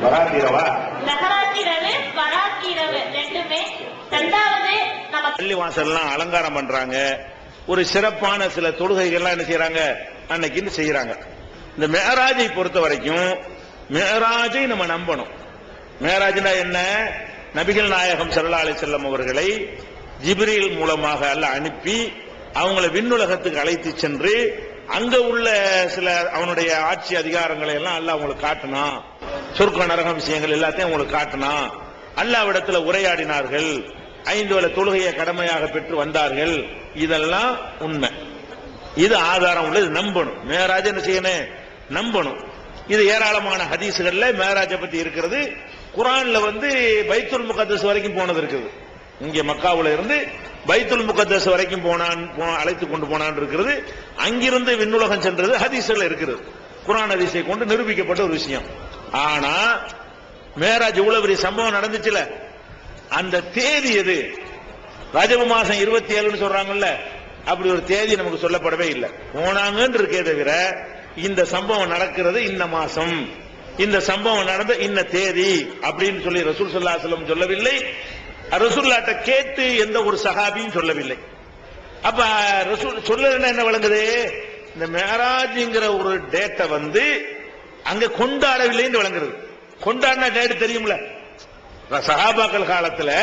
இரவு பராத் இரவு ரெண்டுமே. ரெண்டாவது பள்ளி வாசல்லாம் அலங்காரம் பண்றாங்க. ஒரு சிறப்பான சில தொழுகைகள்லாம் என்ன செய்யறாங்க அன்னைக்குன்னு செய்யறாங்க இந்த மேராஜை பொறுத்த வரைக்கும் மேராஜை நம்ம நம்பணும். மேராஜ்னா என்ன? நபிகள் நாயகம் அலைஹி செல்லம் அவர்களை ஜிப்ரீல் மூலமாக அல்ல அனுப்பி அவங்கள விண்ணுலகத்துக்கு அழைத்து சென்று அங்க உள்ள சில அவனுடைய ஆட்சி அதிகாரங்களை எல்லாம் அல்லாஹ் அவங்களுக்கு காட்டினான். சொர்க்க நரக விஷயங்கள் எல்லாத்தையும் உங்களுக்கு காட்டினா அல்லாவிடத்தில் உரையாடினார்கள். ஐந்து வேலை தொழுகையை கடமையாக பெற்று வந்தார்கள். இதெல்லாம் உண்மை. இது ஆதாரம் உள்ளது. நம்பணும். மேராஜ் என்ன செய்யணும்? நம்பணும். இது ஏராளமான ஹதீசுகள்ல மேராஜை பத்தி இருக்கிறது. குரான்ல வந்து பைத்துல் முகத்தஸ் வரைக்கும் போனது இருக்குது. இங்கே மக்காவுல இருந்து பைத்துல் முகத்தஸ் வரைக்கும் போனான் போ- அழைத்து கொண்டு போனான் இருக்கிறது. அங்கிருந்து விண்ணுலகம் சென்றது ஹதீஸ்ல இருக்கிறது. குரான் ஹதீஸை கொண்டு நிரூபிக்கப்பட்ட ஒரு விஷயம். ஆனா மேராஜ் இவ்வளவு பெரிய சம்பவம் நடந்துச்சுல. அந்த தேதி எது? ரஜப மாசம் இருபத்தி ஏழுன்னு சொல்றாங்கல்ல. அப்படி ஒரு தேதி நமக்கு சொல்லப்படவே இல்லை. போனாங்கன்னு இருக்கே தவிர இந்த சம்பவம் நடக்கிறது இந்த மாசம். இந்த சம்பவம் நடந்த இந்த தேதி அப்படின்னு சொல்லி ரசூல் சல்லா சொல்லவில்லை. ரசூல்லாட்ட கேட்டு எந்த ஒரு சஹாபியும் சொல்லவில்லை. அப்ப ரசூல் சொல்ல என்ன விளங்குது? இந்த மேராஜ்ங்கிற ஒரு டேட்டை வந்து அங்க கொண்டாடவில்லைன்னு விளங்குறது. கொண்டாடின டேட் தெரியும்ல? சகாபாக்கள் காலத்துல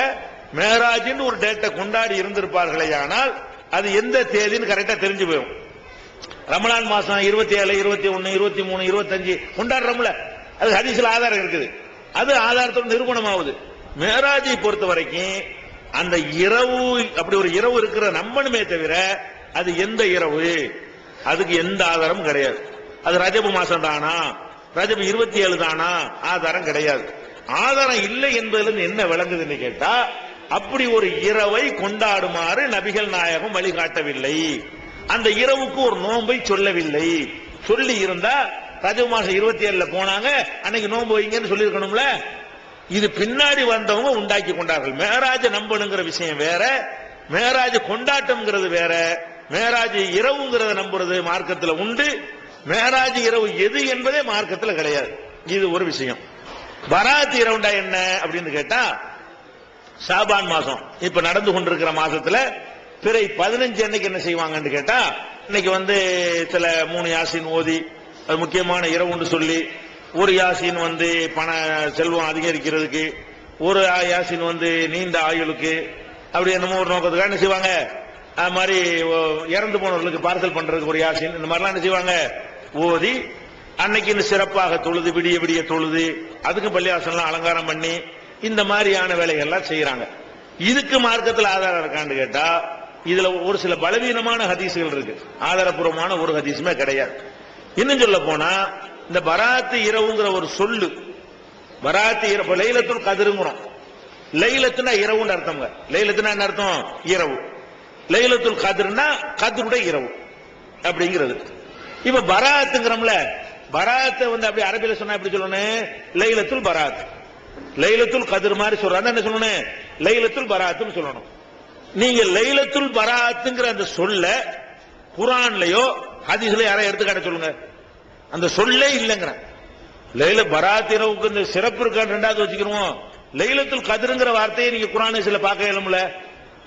மேராஜின்னு ஒரு டேட்டை கொண்டாடி இருந்திருப்பார்களே ஆனால் அது எந்த தேதின்னு கரெக்டா தெரிஞ்சு போயிடும். ரமலான் மாசம் இருபத்தி ஏழு இருபத்தி ஒன்னு இருபத்தி மூணு இருபத்தஞ்சு கொண்டாடுறோம்ல? அது ஹதீஸ்ல ஆதாரம் இருக்குது. அது ஆதாரத்தோட நிரூபணம் ஆகுது மேராஜை பொறுத்த வரைக்கும் அந்த இரவு அப்படி ஒரு இரவு இருக்கிற நம்பனுமே தவிர அது எந்த இரவு? அதுக்கு எந்த ஆதாரமும் கிடையாது. அது ரஜபு மாசம் தானா ரஜபு இருபத்தி ஏழு தானா? ஆதாரம் கிடையாது. ஆதாரம் இல்லை என்பதிலிருந்து என்ன விளங்குதுன்னு கேட்டா அப்படி ஒரு இரவை கொண்டாடுமாறு நபிகள் நாயகம் வழிகாட்டவில்லை. அந்த இரவுக்கு ஒரு நோன்பை சொல்லவில்லை. சொல்லி இருந்தா ரஜ மாசம் இருபத்தி ஏழுல போனாங்க அன்னைக்கு நோன்பு வைங்கன்னு சொல்லியிருக்கணும்ல? இது பின்னாடி வந்தவங்க உண்டாக்கி கொண்டார்கள். மேராஜ நம்பணுங்கிற விஷயம் வேற மேராஜ கொண்டாட்டம்ங்கிறது வேற மேராஜ் இரவுங்கிறத நம்புறது மார்க்கத்துல உண்டு. மேராஜ் இரவு எது என்பதே மார்க்கத்தில் கிடையாது. இது ஒரு விஷயம். பராத் இரவுண்டா என்ன அப்படின்னு கேட்டா சாபான் மாசம். இப்ப நடந்து கொண்டிருக்கிற மாசத்துல பிறை பதினஞ்சு அன்னைக்கு என்ன செய்வாங்கன்னு கேட்டா இன்னைக்கு வந்து சில மூணு யாசின் ஓதி அது முக்கியமான இரவுன்னு சொல்லி ஒரு யாசின் வந்து பண செல்வம் அதிகரிக்கிறதுக்கு ஒரு யாசின் வந்து நீண்ட ஆயுளுக்கு அப்படி என்னமோ ஒரு நோக்கத்துக்காக என்ன செய்வாங்க? அது மாதிரி ஓ, இறந்து போனவர்களுக்கு பார்சல் பண்றதுக்கு ஒரு யாசின் இந்த மாதிரிலாம் என்ன செய்வாங்க? ஓதி அன்னைக்கு இன்னும் சிறப்பாக தொழுது விடிய விடிய தொழுது அதுக்கு பள்ளிவாசல்லாம் அலங்காரம் பண்ணி இந்த மாதிரியான வேலைகள்லாம் செய்யறாங்க. இதுக்கு மார்க்கத்தில் ஆதாரம் இருக்கான்னு கேட்டா இதுல ஒரு சில பலவீனமான ஹதீசுகள் இருக்கு. ஆதாரபூர்வமான ஒரு ஹதீஸுமே கிடையாது. இன்னும் சொல்ல போனா இந்த பராத்து இரவுங்கிற ஒரு சொல்லு பராத்து இரவு லைலத்துல் கதிருங்கிறோம். லைலத்துனா இரவுன்னு அர்த்தம்ங்க. லைலத்துனா என்ன அர்த்தம்? இரவு. லைலத்துல் கதிர்னா கதிருடைய இரவு. அப்படிங்கிறது. இப்ப பராத்துங்கிறோம்ல பராத்தை வந்து அப்படி அரபியில சொன்னா எப்படி சொல்லணும்? லைலத்துல் பராத். லைலத்துல் கதிர் மாதிரி சொல்றாங்க என்ன சொல்லணும்? லைலத்துல் பராத்துன்னு சொல்லணும். நீங்க லைலத்துல் பராத்துங்கிற அந்த சொல்ல குரான்லயோ ஹதீஸ்ல யாரையும் எடுத்துக்காட்ட சொல்லுங்க. அந்த சொல்லே இல்லைங்கிற. லைல பராத் இரவுக்கு இந்த சிறப்பு இருக்கான்னு ரெண்டாவது வச்சுக்கிறோம் லைலத்துல் கதிருங்கிற வார்த்தையை நீங்க குரான் சில பார்க்க இயலும்ல?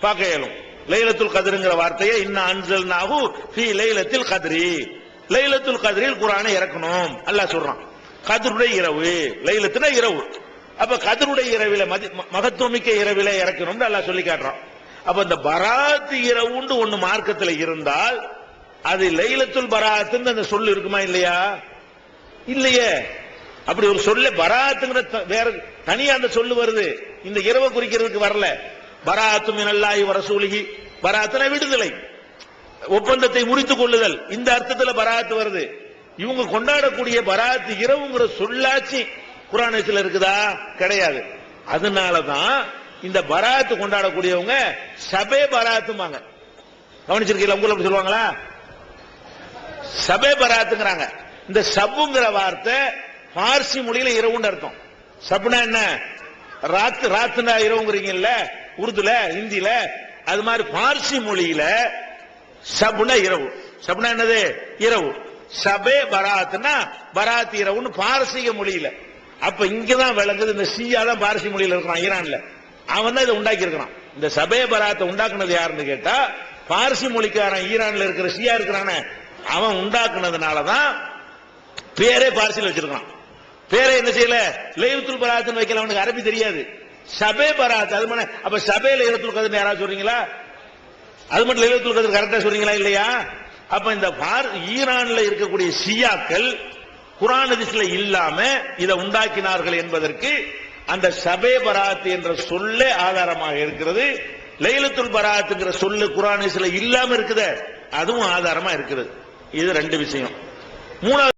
பார்க்க இயலும். லைலத்துல் கதிருங்கிற வார்த்தையை இன்னும் அன்சல் நாகு ஃபி லைலத்தில் கதிரி. லைலத்துல் கதிரில் குரானை இறக்கணும். அல்லாஹ் சொல்றான். கதிருடைய இரவு லைலத்துனா இரவு. அப்ப கதிருடைய இரவில மதி- ம- மகத்துவமிக்க இரவில இறக்கணும்னு அல்லாஹ் சொல்லி காட்டுறான். அப்ப இந்த பராத்து இரவுண்டு ஒண்ணு மார்க்கத்துல இருந்தால் அது லைலத்துல் பராத்துன்னு அந்த சொல் இருக்குமா இல்லையா? இல்லையே. அப்படி ஒரு சொல்ல பராத்துங்கிற த- வேற தனியா அந்த சொல்லு வருது. இந்த இரவை குறிக்கிறதுக்கு வரல. பராத்து மினல்லாஹி வரசூலிகி பராத்துன விடுதலை. ஒப்பந்தத்தை முறித்துக் கொள்ளுதல். இந்த அர்த்தத்துல பராத்து வருது. இவங்க கொண்டாடக்கூடிய பராத்து இரவுங்கிற சொல்லாச்சு குரானத்தில் இருக்குதா? கிடையாது. அதனாலதான் இந்த பராத்து கொண்டாடக்கூடியவங்க சபே பராத்துமாங்க கவனிச்சிருக்கீங்களா? உங்களை அப்படி சொல்லுவாங்களா? சபே பராத்துங்கிறாங்க. இந்த சப்புங்கிற வார்த்தை பார்சி மொழியில இரவுன்னு அர்த்தம். சபுனா என்ன? ராத்து ராத்துனா இரவுங்கிறீங்கல்ல உருதுல ஹிந்தியில அது மாதிரி பார்சி மொழியில சபுனா இரவு. சபுனா என்னது? இரவு. சபே பராத்னா பராத் இரவுன்னு பாரசீக மொழியில. அப்ப இங்கதான் விளங்குது இந்த சியா தான் பாரசி மொழியில இருக்கிறான் ஈரான்ல. அவன் தான் இதை உண்டாக்கி இருக்கிறான் இந்த சபே பராத்தை உண்டாக்குனது யாருன்னு கேட்டா பார்சி மொழிக்காரன் ஈரான்ல இருக்கிற ஷியா இருக்கிறானே. அவன் உண்டாக்குனதுனாலதான் பேரே பார்சியில் வச்சிருக்கான் பேரே என்ன செய்யல? லைலத்துல் பராத்துன்னு வைக்கல அவனுக்கு அரபி தெரியாது. சபே பராத் அது மன அப்ப சபையில லைலத்துல் கதிர் யாராவது சொல்றீங்களா? அது மட்டும் லைலத்துல் கதிர் கரெக்டா சொல்றீங்களா இல்லையா? அப்ப இந்த ஈரான்ல இருக்கக்கூடிய ஷியாக்கள் குரான் ஹதீஸ்ல இல்லாம இதை உண்டாக்கினார்கள் என்பதற்கு அந்த சபே பராத் என்ற சொல்லே ஆதாரமாக இருக்கிறது. லைலத்துல் பராத்துங்கிற சொல்லு குரான் ஹதீஸ்ல இல்லாம இருக்குத அதுவும் ஆதாரமா இருக்கிறது இது ரெண்டு விஷயம். மூணாவது